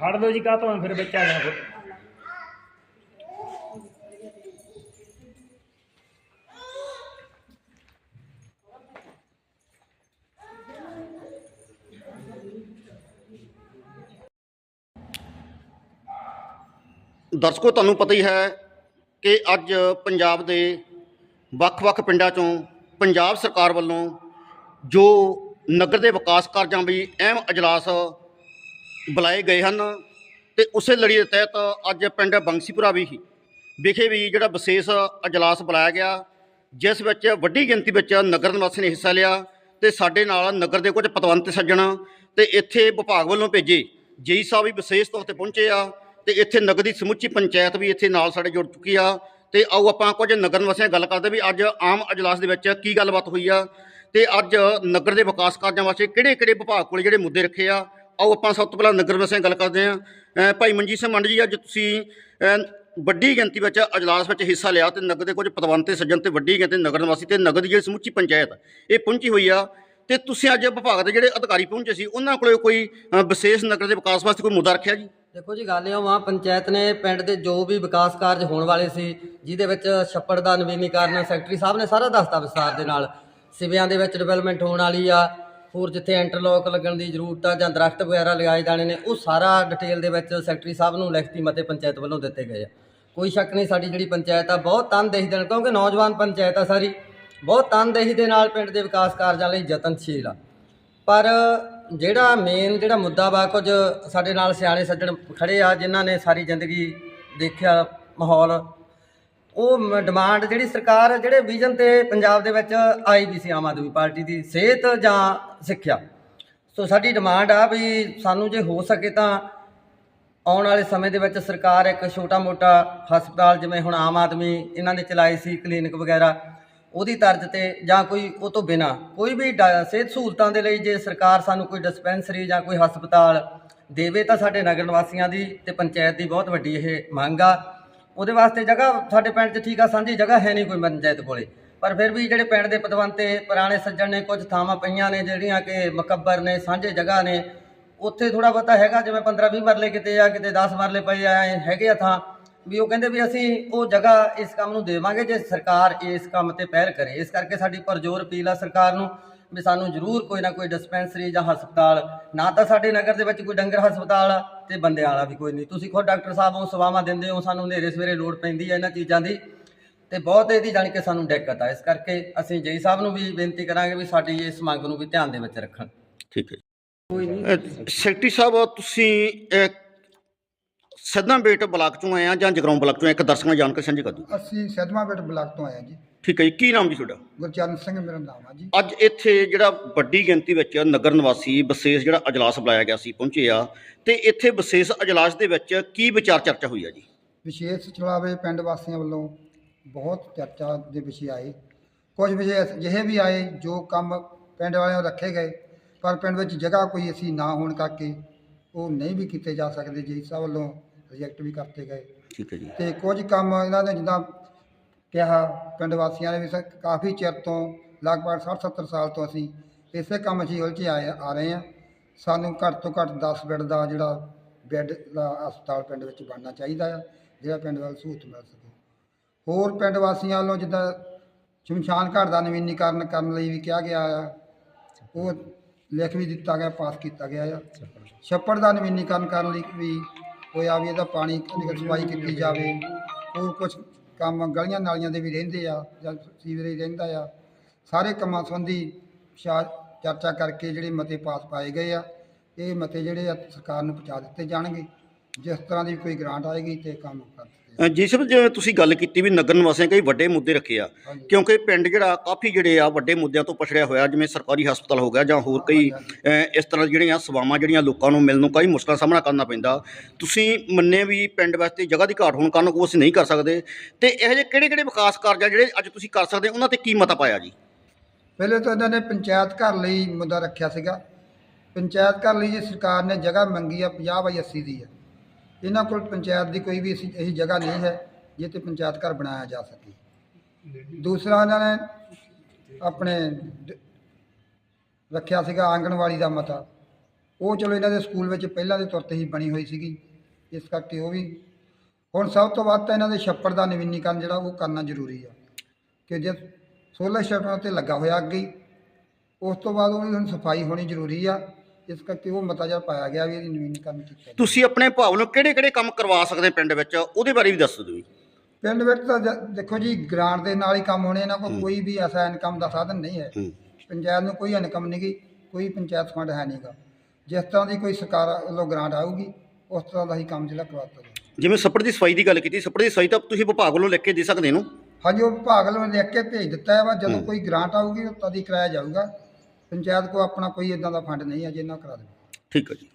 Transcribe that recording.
ਫੜ ਲਓ ਜੀ ਕਾਹ ਤੋਂ ਫਿਰ ਵਿੱਚ ਆ ਜਾਣਾ ਦਰਸ਼ਕੋ, ਤੁਹਾਨੂੰ ਪਤਾ ਹੀ ਹੈ ਕਿ ਅੱਜ ਪੰਜਾਬ ਦੇ ਵੱਖ-ਵੱਖ ਪਿੰਡਾਂ ਚੋਂ ਪੰਜਾਬ ਸਰਕਾਰ ਵੱਲੋਂ ਜੋ ਨਗਰ ਦੇ ਵਿਕਾਸ ਕਾਰਜਾਂ ਵੀ ਅਹਿਮ ਅਜਲਾਸ ਬੁਲਾਏ ਗਏ ਹਨ ਤੇ ਉਸੇ ਲੜੀ ਦੇ ਤਹਿਤ ਅੱਜ ਪਿੰਡ ਬੰਸੀਪੁਰਾ ਵੀ ਵਿਖੇ ਵੀ ਜਿਹੜਾ ਵਿਸ਼ੇਸ਼ ਅਜਲਾਸ ਬੁਲਾਇਆ ਗਿਆ, ਜਿਸ ਵਿੱਚ ਵੱਡੀ ਗਿਣਤੀ ਵਿੱਚ ਨਗਰ ਨਿਵਾਸੀ ਨੇ ਹਿੱਸਾ ਲਿਆ ਤੇ ਸਾਡੇ ਨਾਲ ਨਗਰ ਦੇ ਕੁਝ ਪਤਵੰਤ ਸੱਜਣ ਤੇ ਇੱਥੇ ਵਿਭਾਗ ਵੱਲੋਂ ਭੇਜੇ ਜੇਈ ਸਾਹਿਬ ਵੀ ਵਿਸ਼ੇਸ਼ ਤੌਰ ਤੇ ਪਹੁੰਚੇ ਆ ਤੇ ਇੱਥੇ ਨਗਰ ਦੀ ਸਮੁੱਚੀ ਪੰਚਾਇਤ ਵੀ ਇੱਥੇ ਨਾਲ ਸਾਡੇ ਜੁੜ ਚੁੱਕੀ ਆ। ਤੇ ਆਓ ਆਪਾਂ ਕੁਝ ਨਗਰ ਨਿਵਾਸੀਆਂ ਗੱਲ ਕਰਦੇ ਵੀ ਅੱਜ ਆਮ ਅਜਲਾਸ ਦੇ ਵਿੱਚ ਕੀ ਗੱਲਬਾਤ ਹੋਈ ਆ ਤੇ ਅੱਜ ਨਗਰ ਦੇ ਵਿਕਾਸ ਕਾਰਜਾਂ ਵਾਸਤੇ ਕਿਹੜੇ ਕਿਹੜੇ ਵਿਭਾਗ ਕੋਲ ਜਿਹੜੇ ਮੁੱਦੇ ਰੱਖੇ ਆ? ਆਓ ਆਪਾਂ ਸਭ ਤੋਂ ਪਹਿਲਾਂ ਨਗਰ ਨਿਵਾਸੀਆਂ ਗੱਲ ਕਰਦੇ ਆ ਭਾਈ ਮਨਜੀਤ ਸਿੰਘ ਮੰਡ ਜੀ, ਅੱਜ ਤੁਸੀਂ ਵੱਡੀ ਗਿਣਤੀ ਵਿੱਚ ਅਜਲਾਸ ਵਿੱਚ ਹਿੱਸਾ ਲਿਆ ਤੇ ਨਗਰ ਦੇ ਕੁਝ ਪਤਵੰਤੇ ਸੱਜਣ ਤੇ ਵੱਡੀ ਗਿਣਤੀ ਨਗਰ ਨਿਵਾਸੀ ਤੇ ਨਗਰ ਦੀ ਜਿਹੜੀ ਸਮੁੱਚੀ ਪੰਚਾਇਤ, ਇਹ ਪਹੁੰਚੀ ਹੋਈ ਆ। ਤੇ ਤੁਸੀਂ ਅੱਜ ਵਿਭਾਗ ਦੇ ਜਿਹੜੇ ਅਧਿਕਾਰੀ ਪਹੁੰਚੇ ਸੀ, ਉਹਨਾਂ ਕੋਲੇ ਕੋਈ ਵਿਸ਼ੇਸ਼ ਨਗਰ ਦੇ ਵਿਕਾਸ ਵਾਸਤੇ ਕੋਈ ਮੁੱਦਾ ਰੱਖਿਆ ਜੀ? ਦੇਖੋ ਜੀ, ਗੱਲ ਇਹ ਵਾ ਪੰਚਾਇਤ ਨੇ ਪਿੰਡ ਦੇ ਜੋ ਵੀ ਵਿਕਾਸ ਕਾਰਜ ਹੋਣ ਵਾਲੇ ਸੀ, ਜਿਹਦੇ ਵਿੱਚ ਛੱਪੜ ਦਾ ਨਵੀਨੀਕਰਨ ਸੈਕਟਰੀ ਸਾਹਿਬ ਨੇ ਸਾਰਾ ਦੱਸਤਾ ਵਿਸਤਾਰ ਦੇ ਨਾਲ। ਸਿਵਿਆਂ ਦੇ ਵਿੱਚ ਡਿਵੈਲਪਮੈਂਟ ਹੋਣ ਵਾਲੀ ਆ, ਹੋਰ ਜਿੱਥੇ ਇੰਟਰਲੋਕ ਲੱਗਣ ਦੀ ਜ਼ਰੂਰਤ ਆ ਜਾਂ ਦਰਖਤ ਵਗੈਰਾ ਲਗਾਏ ਜਾਣੇ ਨੇ, ਉਹ ਸਾਰਾ ਡਿਟੇਲ ਦੇ ਵਿੱਚ ਸੈਕਟਰੀ ਸਾਹਿਬ ਨੂੰ ਲਿਖਤੀ ਮਤੇ ਪੰਚਾਇਤ ਵੱਲੋਂ ਦਿੱਤੇ ਗਏ ਆ। ਕੋਈ ਸ਼ੱਕ ਨਹੀਂ, ਸਾਡੀ ਜਿਹੜੀ ਪੰਚਾਇਤ ਆ, ਬਹੁਤ ਤਨਦੇਹੀ ਦੇ ਨਾਲ, ਕਿਉਂਕਿ ਨੌਜਵਾਨ ਪੰਚਾਇਤ ਆ ਸਾਰੀ, ਬਹੁਤ ਤਨਦੇਹੀ ਦੇ ਨਾਲ ਪਿੰਡ ਦੇ ਵਿਕਾਸ ਕਾਰਜਾਂ ਲਈ ਯਤਨਸ਼ੀਲ ਆ। ਪਰ ਜਿਹੜਾ ਮੇਨ ਜਿਹੜਾ ਮੁੱਦਾ ਵਾ, ਕੁਝ ਸਾਡੇ ਨਾਲ ਸਿਆਣੇ ਸੱਜਣ ਖੜੇ ਆ, ਜਿਨ੍ਹਾਂ ਨੇ ਸਾਰੀ ਜ਼ਿੰਦਗੀ ਦੇਖਿਆ ਮਾਹੌਲ, ਉਹ ਡਿਮਾਂਡ ਜਿਹੜੀ ਸਰਕਾਰ, ਜਿਹੜੇ ਵਿਜ਼ਨ ਤੇ ਪੰਜਾਬ ਦੇ ਵਿੱਚ ਆਈ ਵੀ ਸੀ ਆਮ ਆਦਮੀ ਪਾਰਟੀ ਦੀ, ਸਿਹਤ ਜਾਂ ਸਿੱਖਿਆ। ਸੋ ਸਾਡੀ ਡਿਮਾਂਡ ਆ ਵੀ ਸਾਨੂੰ ਜੇ ਹੋ ਸਕੇ ਤਾਂ ਆਉਣ ਵਾਲੇ ਸਮੇਂ ਦੇ ਵਿੱਚ ਸਰਕਾਰ ਇੱਕ ਛੋਟਾ-ਮੋਟਾ ਹਸਪਤਾਲ, ਜਿਵੇਂ ਹੁਣ ਆਮ ਆਦਮੀ ਇਹਨਾਂ ਨੇ ਚਲਾਏ ਸੀ, ਕਲੀਨਿਕ ਵਗੈਰਾ ਉਹਦੀ ਤਰਜ਼ ਤੇ ਜਾਂ ਕੋਈ ਉਹ ਤੋਂ ਬਿਨਾ ਕੋਈ ਵੀ ਡਾ- ਸਿਹਤ ਸਹੂਲਤਾਂ ਦੇ ਲਈ ਜੇ ਸਰਕਾਰ ਸਾਨੂੰ ਕੋਈ ਡਿਸਪੈਂਸਰੀ ਜਾਂ ਕੋਈ ਹਸਪਤਾਲ ਦੇਵੇ ਤਾਂ ਸਾਡੇ ਨਗਰ ਨਿਵਾਸੀਆਂ ਦੀ ਤੇ ਪੰਚਾਇਤ ਦੀ ਬਹੁਤ ਵੱਡੀ ਇਹ ਮੰਗ ਆ। ਉਹਦੇ ਵਾਸਤੇ ਜਗ੍ਹਾ ਸਾਡੇ ਪਿੰਡ 'ਚ ਠੀਕ ਆ, ਸਾਂਝੀ ਜਗ੍ਹਾ ਹੈ ਨਹੀਂ ਕੋਈ ਪੰਚਾਇਤ ਕੋਲੇ। ਪਰ ਫਿਰ ਵੀ ਜਿਹੜੇ ਪਿੰਡ ਦੇ ਪਤਵੰਤੇ, ਪੁਰਾਣੇ ਸੱਜਣ ਨੇ, ਕੁਝ ਥਾਵਾਂ ਪਈਆਂ ਨੇ ਜਿਹੜੀਆਂ ਕਿ ਮੁਕੱਬਰ ਨੇ, ਸਾਂਝੇ ਜਗ੍ਹਾ ਨੇ, ਉੱਥੇ ਥੋੜਾ ਬਹੁਤਾ ਹੈਗਾ, ਜਿਵੇਂ 15 20 ਮਰਲੇ ਕਿਤੇ ਆ, ਕਿਤੇ 10 ਮਰਲੇ ਪਏ ਆ, ਐਂ ਹੈਗੇ ਆ ਥਾਂ। ਵੀ ਉਹ ਕਹਿੰਦੇ ਵੀ ਅਸੀਂ ਉਹ ਜਗ੍ਹਾ ਇਸ ਕੰਮ ਨੂੰ ਦੇਵਾਂਗੇ ਜੇ ਸਰਕਾਰ ਇਸ ਕੰਮ ਤੇ ਪਹਿਲ ਕਰੇ। ਇਸ ਕਰਕੇ ਸਾਡੀ ਪਰਜੋਰ ਅਪੀਲ ਆ ਸਰਕਾਰ ਨੂੰ ਵੀ ਸਾਨੂੰ ਜ਼ਰੂਰ ਕੋਈ ਨਾ ਕੋਈ ਡਿਸਪੈਂਸਰੀ ਜਾਂ ਹਸਪਤਾਲ ਨਾ ਤਾਂ ਸਾਡੇ ਨਗਰ ਦੇ ਵਿੱਚ ਕੋਈ ਡੰਗਰ ਹਸਪਤਾਲ ਆ ਤੇ ਬੰਦਿਆਂ ਵਾਲਾ ਵੀ ਕੋਈ ਨਹੀਂ। ਤੁਸੀਂ ਖੁਦ ਡਾਕਟਰ ਸਾਹਿਬ ਉਹ ਸੇਵਾਵਾਂ ਦਿੰਦੇ ਹੋ ਸਾਨੂੰ ਹਨੇਰੇ ਸਵੇਰੇ ਲੋੜ ਪੈਂਦੀ ਹੈ ਇਹਨਾਂ ਚੀਜ਼ਾਂ ਦੀ ਤੇ ਬਹੁਤ ਇਹਦੀ ਜਾਣੀ ਕਿ ਸਾਨੂੰ ਦਿੱਕਤ ਆ। ਇਸ ਕਰਕੇ ਅਸੀਂ ਜਈ ਸਾਹਿਬ ਨੂੰ ਵੀ ਬੇਨਤੀ ਕਰਾਂਗੇ ਵੀ ਸਾਡੀ ਇਸ ਮੰਗ ਨੂੰ ਵੀ ਧਿਆਨ ਦੇ ਵਿੱਚ ਰੱਖਣ। ਠੀਕ ਹੈ ਕੋਈ ਨਹੀਂ। ਸੈਕਟਰੀ ਸਾਹਿਬ ਤੁਸੀਂ ਸਦਨਾ ਬੇਟ ਬਲਾਕ ਚੋਂ ਆਏ ਆ ਜਾਂ ਜਗਰਾਉਂ ਬਲਾਕ ਚੋਂ ਆਏ? ਇੱਕ ਦਰਸ਼ਕਾਂ ਨੂੰ ਜਾਣਕਾਰੀ ਸਾਂਝੀ ਕਰ ਦਿਓ। ਅਸੀਂ ਸੈਦਮਾਬੇਟ ਬਲਾਕ ਤੋਂ ਆਏ ਹਾਂ ਜੀ। ਠੀਕ ਹੈ ਜੀ ਕੀ ਨਾਮ ਜੀ ਤੁਹਾਡਾ? ਗੁਰਚਰਨ ਸਿੰਘ ਮੇਰਾ ਨਾਮ ਆ ਜੀ। ਅੱਜ ਇੱਥੇ ਜਿਹੜਾ ਵੱਡੀ ਗਿਣਤੀ ਵਿੱਚ ਨਗਰ ਨਿਵਾਸੀ ਵਿਸ਼ੇਸ਼ ਜਿਹੜਾ ਅਜਲਾਸ ਬੁਲਾਇਆ ਗਿਆ ਸੀ ਪਹੁੰਚੇ ਆ। ਤੇ ਇੱਥੇ ਵਿਸ਼ੇਸ਼ ਅਜਲਾਸ ਦੇ ਵਿੱਚ ਕੀ ਵਿਚਾਰ ਚਰਚਾ ਹੋਈ ਆ ਜੀ? ਵਿਸ਼ੇਸ਼ ਚਲਾਵੇ ਪਿੰਡ ਵਾਸੀਆਂ ਵੱਲੋਂ ਬਹੁਤ ਚਰਚਾ ਦੇ ਵਿਸ਼ੇ ਆਏ। ਕੁਝ ਵਿਸ਼ੇ ਅਜਿਹੇ ਵੀ ਆਏ ਜੋ ਕੰਮ ਪਿੰਡ ਵਾਲਿਆਂ ਨੂੰ ਰੱਖੇ ਗਏ ਪਰ ਪਿੰਡ ਵਿੱਚ ਜਗ੍ਹਾ ਕੋਈ ਅਸੀਂ ਨਾ ਹੋਣ ਕਰਕੇ ਉਹ ਨਹੀਂ ਵੀ ਕੀਤੇ ਜਾ ਸਕਦੇ। ਜੀ ਸਭ ਵੱਲੋਂ ਰਿਜੈਕਟ ਵੀ ਕਰਤੇ ਗਏ। ਠੀਕ ਹੈ ਜੀ। ਤੇ ਕੁਝ ਕੰਮ ਇਹਨਾਂ ਨੇ ਜਿੱਦਾਂ ਕਿਹਾ ਪਿੰਡ ਵਾਸੀਆਂ ਨੇ ਵੀ ਸ- ਕਾਫੀ ਚਿਰ ਤੋਂ ਲਗਭਗ 60 70 ਸਾਲ ਤੋਂ ਅਸੀਂ ਇਸੇ ਕੰਮ 'ਚ ਹੀ ਉਲਝੇ ਆਏ ਆ ਰਹੇ ਹਾਂ। ਸਾਨੂੰ ਘੱਟ ਤੋਂ ਘੱਟ 10 ਬੈੱਡ ਦਾ ਜਿਹੜਾ ਬੈੱਡ ਦਾ ਹਸਪਤਾਲ ਪਿੰਡ ਵਿੱਚ ਬਣਨਾ ਚਾਹੀਦਾ ਆ ਜਿਹੜਾ ਪਿੰਡ ਵੱਲ ਸਹੂਲਤ ਮਿਲ ਸਕੇ। ਹੋਰ ਪਿੰਡ ਵਾਸੀਆਂ ਵੱਲੋਂ ਜਿੱਦਾਂ ਸ਼ਮਸ਼ਾਨ ਘਾਟ ਦਾ ਨਵੀਨੀਕਰਨ ਕਰਨ ਲਈ ਵੀ ਕਿਹਾ ਗਿਆ ਆ ਉਹ ਲਿਖ ਵੀ ਦਿੱਤਾ ਗਿਆ ਪਾਸ ਕੀਤਾ ਗਿਆ ਆ। ਛੱਪੜ ਦਾ ਨਵੀਨੀਕਰਨ ਕਰਨ ਲਈ ਵੀ ਹੋਇਆ ਵੀ ਇਹਦਾ ਪਾਣੀ ਦੀ ਸਫ਼ਾਈ ਕੀਤੀ ਜਾਵੇ, ਹੋਰ ਕੁਝ ਕੰਮ ਗਲੀਆਂ ਨਾਲੀਆਂ ਦੇ ਵੀ ਰਹਿੰਦੇ ਆ, ਜਾਂ ਸੀਵਰੇਜ ਰਹਿੰਦਾ ਆ, ਸਾਰੇ ਕੰਮਾਂ ਸੰਬੰਧੀ ਸ਼ਾ- ਚਰਚਾ ਕਰਕੇ ਜਿਹੜੇ ਮਤੇ ਪਾਸ ਪਾਏ ਗਏ ਆ, ਇਹ ਮਤੇ ਜਿਹੜੇ ਆ ਸਰਕਾਰ ਨੂੰ ਪਹੁੰਚਾ ਦਿੱਤੇ ਜਾਣਗੇ, ਜਿਸ ਤਰ੍ਹਾਂ ਦੀ ਕੋਈ ਗ੍ਰਾਂਟ ਆਏਗੀ ਤੇ ਕੰਮ ਕਰ ਜਿਸ ਵਿੱਚ ਜਿਵੇਂ ਤੁਸੀਂ ਗੱਲ ਕੀਤੀ ਵੀ ਨਗਰ ਨਿਵਾਸੀਆਂ ਕਈ ਵੱਡੇ ਮੁੱਦੇ ਰੱਖੇ ਆ। ਕਿਉਂਕਿ ਪਿੰਡ ਜਿਹੜਾ ਕਾਫੀ ਜਿਹੜੇ ਆ ਵੱਡੇ ਮੁੱਦਿਆਂ ਤੋਂ ਪਛੜਿਆ ਹੋਇਆ ਜਿਵੇਂ ਸਰਕਾਰੀ ਹਸਪਤਾਲ ਹੋ ਗਿਆ ਜਾਂ ਹੋਰ ਕਈ ਇਸ ਤਰ੍ਹਾਂ ਜਿਹੜੀਆਂ ਸੇਵਾਵਾਂ ਜਿਹੜੀਆਂ ਲੋਕਾਂ ਨੂੰ ਮਿਲਣ ਨੂੰ ਕਈ ਮੁਸ਼ਕਲਾਂ ਸਾਹਮਣਾ ਕਰਨਾ ਪੈਂਦਾ। ਤੁਸੀਂ ਮੰਨੇ ਵੀ ਪਿੰਡ ਵਾਸਤੇ ਜਗ੍ਹਾ ਦੀ ਘਾਟ ਹੋਣ ਕਾਰਨ ਉਹ ਅਸੀਂ ਨਹੀਂ ਕਰ ਸਕਦੇ ਤੇ ਇਹੋ ਜਿਹੇ ਕਿਹੜੇ ਕਿਹੜੇ ਵਿਕਾਸ ਕਾਰਜ ਆ ਜਿਹੜੇ ਅੱਜ ਤੁਸੀਂ ਕਰ ਸਕਦੇ ਉਹਨਾਂ ਤੇ ਕੀ ਮਤਾ ਪਾਇਆ ਜੀ? ਪਹਿਲੇ ਤਾਂ ਇਹਨਾਂ ਨੇ ਪੰਚਾਇਤ ਘਰ ਲਈ ਮੁੱਦਾ ਰੱਖਿਆ ਸੀਗਾ। ਪੰਚਾਇਤ ਘਰ ਲਈ ਜੀ ਸਰਕਾਰ ਨੇ ਜਗ੍ਹਾ ਮੰਗੀ ਆ 50 ਬਾਈ 80 ਦੀ ਆ। ਇਹਨਾਂ ਕੋਲ ਪੰਚਾਇਤ ਦੀ ਕੋਈ ਵੀ ਐਸੀ ਇਹੀ ਜਗ੍ਹਾ ਨਹੀਂ ਹੈ ਜਿੱਥੇ ਪੰਚਾਇਤ ਘਰ ਬਣਾਇਆ ਜਾ ਸਕੇ। ਦੂਸਰਾ ਇਹਨਾਂ ਨੇ ਆਪਣੇ ਡ- ਰੱਖਿਆ ਸੀਗਾ ਆਂਗਣਵਾੜੀ ਦਾ ਮਤਾ। ਉਹ ਚਲੋ ਇਹਨਾਂ ਦੇ ਸਕੂਲ ਵਿੱਚ ਪਹਿਲਾਂ ਦੇ ਤੌਰ ਤੇ ਹੀ ਬਣੀ ਹੋਈ ਸੀਗੀ। ਇਸ ਕਰਕੇ ਉਹ ਵੀ ਹੁਣ ਸਭ ਤੋਂ ਵੱਧ ਤਾਂ ਇਹਨਾਂ ਦੇ ਛੱਪੜ ਦਾ ਨਵੀਨੀਕਰਨ ਜਿਹੜਾ ਉਹ ਕਰਨਾ ਜ਼ਰੂਰੀ ਆ। ਕਿ ਜੇ 16 ਸ਼ਟਰਾਂ ਤੇ ਲੱਗਾ ਹੋਇਆ ਅੱਗੇ ਹੀ, ਉਸ ਤੋਂ ਬਾਅਦ ਉਹਦੀ ਹੁਣ ਸਫ਼ਾਈ ਹੋਣੀ ਜ਼ਰੂਰੀ ਆ। ਇਸ ਕਰਕੇ ਉਹ ਮਤਾ ਜਿਹਾ ਪਾਇਆ ਗਿਆ ਵੀ ਇਹਦੀ ਨਵੀਨੀਕਰਨ ਕੀਤਾ ਜਾਵੇ। ਤੁਸੀਂ ਆਪਣੇ ਭਾਵ ਨੂੰ ਕਿਹੜੇ ਕਿਹੜੇ ਕੰਮ ਕਰਵਾ ਸਕਦੇ ਪਿੰਡ ਵਿੱਚ? ਉਹਦੇ ਬਾਰੇ ਵੀ ਦੱਸ ਦਿਓ ਜੀ। ਪਿੰਡ ਵਿੱਚ ਤਾਂ ਜ- ਦੇਖੋ ਜੀ ਗ੍ਰਾਂਟ ਦੇ ਨਾਲ ਹੀ ਕੰਮ ਹੋਣੇ ਇਹਨਾਂ ਕੋਲ ਕੋਈ ਵੀ ਐਸਾ ਇਨਕਮ ਦਾ ਸਾਧਨ ਨਹੀਂ ਹੈ। ਹੂੰ। ਪੰਚਾਇਤ ਨੂੰ ਕੋਈ ਇਨਕਮ ਨਹੀਂ ਗੀ ਕੋਈ ਪੰਚਾਇਤ ਫੰਡ ਹੈ ਨਹੀਂਗਾ ਜਿਸ ਤਰ੍ਹਾਂ ਦੀ ਕੋਈ ਸਰਕਾਰ ਵੱਲੋਂ ਗ੍ਰਾਂਟ ਆਊਗੀ ਉਸ ਤਰ੍ਹਾਂ ਦਾ ਹੀ ਕੰਮ ਜਿਹੜਾ ਕਰਵਾਤਾ ਜਾਵੇ ਜਿਵੇਂ ਛੱਪੜ ਦੀ ਸਫ਼ਾਈ ਦੀ ਗੱਲ ਕੀਤੀ ਛੱਪੜ ਦੀ ਸਫ਼ਾਈ ਤਾਂ ਤੁਸੀਂ ਵਿਭਾਗ ਵੱਲੋਂ ਲਿਖ ਕੇ ਦੇ ਸਕਦੇ ਇਹਨੂੰ? ਹਾਂਜੀ ਉਹ ਵਿਭਾਗ ਵੱਲੋਂ ਲਿਖ ਕੇ ਭੇਜ ਦਿੱਤਾ ਹੈ ਵਾ ਜਦੋਂ ਕੋਈ ਗ੍ਰਾਂਟ ਆਊਗੀ ਉਹ ਤਦ ਹੀ ਕਰਾਇਆ ਜਾਊਗਾ। ਪੰਚਾਇਤ ਕੋ ਆਪਣਾ ਕੋਈ ਇਦਾਂ ਦਾ ਫੰਡ ਨਹੀਂ ਹੈ ਜਿਹਨਾਂ ਕਰਾ ਦੇਵੇ। ਠੀਕ ਹੈ ਜੀ।